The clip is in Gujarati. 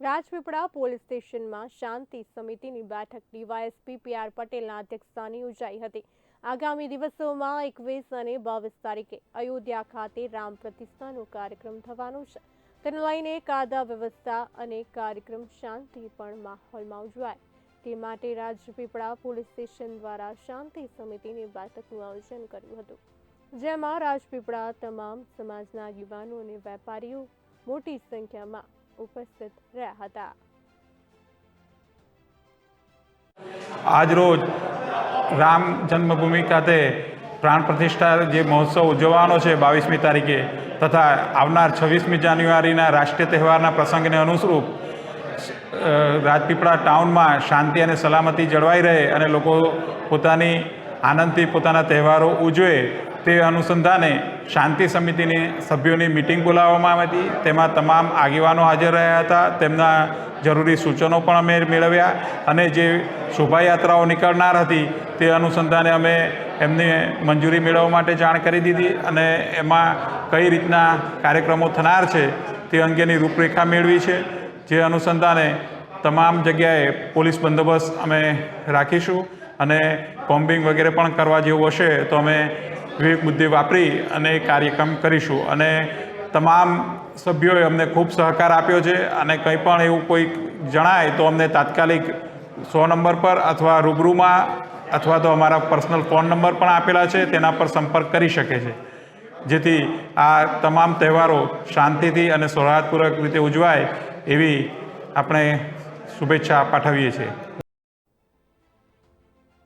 રાજપીપળા પોલીસ સ્ટેશનમાં શાંતિ સમિતિની બેઠક ડીવાયએસપી પી આર પટેલના અધ્યક્ષસ્થાને યોજાઈ હતી. આગામી દિવસોમાં એકવીસ અને બાવીસ તારીખે અયોધ્યા ખાતે રામ પ્રતિષ્ઠાનો કાર્યક્રમ થવાનો છે. તેને લઈને કાયદા વ્યવસ્થા અને કાર્યક્રમ શાંતિ પણ માહોલમાં ઉજવાય. તે માટે રાજપીપળા પોલીસ સ્ટેશન દ્વારા શાંતિ સમિતિની બેઠકનું આયોજન કર્યું હતું. જેમાં રાજપીપળા તમામ સમાજના યુવાનો અને વેપારીઓ મોટી સંખ્યામાં ઉપસ્થિત રહ્યા હતા. આજરોજ રામ જન્મભૂમિ ખાતે પ્રાણ પ્રતિષ્ઠા જે મહોત્સવ ઉજવવાનો છે બાવીસમી તારીખે તથા આવનાર છવ્વીસમી જાન્યુઆરીના રાષ્ટ્રીય તહેવારના પ્રસંગને અનુસરૂપ રાજપીપળા ટાઉનમાં શાંતિ અને સલામતી જળવાઈ રહે અને લોકો પોતાની આનંદથી પોતાના તહેવારો ઉજવે તે અનુસંધાને શાંતિ સમિતિની સભ્યોની મિટિંગ બોલાવવામાં આવી હતી. તેમાં તમામ આગેવાનો હાજર રહ્યા હતા. તેમના જરૂરી સૂચનો પણ અમે મેળવ્યા અને જે શોભાયાત્રાઓ નીકળનાર હતી તે અનુસંધાને અમે એમને મંજૂરી મેળવવા માટે જાણ કરી દીધી અને એમાં કઈ રીતના કાર્યક્રમો થનાર છે તે અંગેની રૂપરેખા મેળવી છે. જે અનુસંધાને તમામ જગ્યાએ પોલીસ બંદોબસ્ત અમે રાખીશું અને કોમ્બિંગ વગેરે પણ કરવા જેવું હશે તો અમે વિવેક બુદ્ધિ વાપરી અને કાર્યક્રમ કરીશું. અને તમામ સભ્યોએ અમને ખૂબ સહકાર આપ્યો છે અને કંઈ પણ એવું કોઈ જણાય તો અમને તાત્કાલિક સો નંબર પર અથવા રૂબરૂમાં અથવા તો અમારા પર્સનલ ફોન નંબર પણ આપેલા છે, તેના પર સંપર્ક કરી શકે છે. જેથી આ તમામ તહેવારો શાંતિથી અને સૌહાર્દપૂર્વક રીતે ઉજવાય એવી આપણે શુભેચ્છા પાઠવીએ છીએ.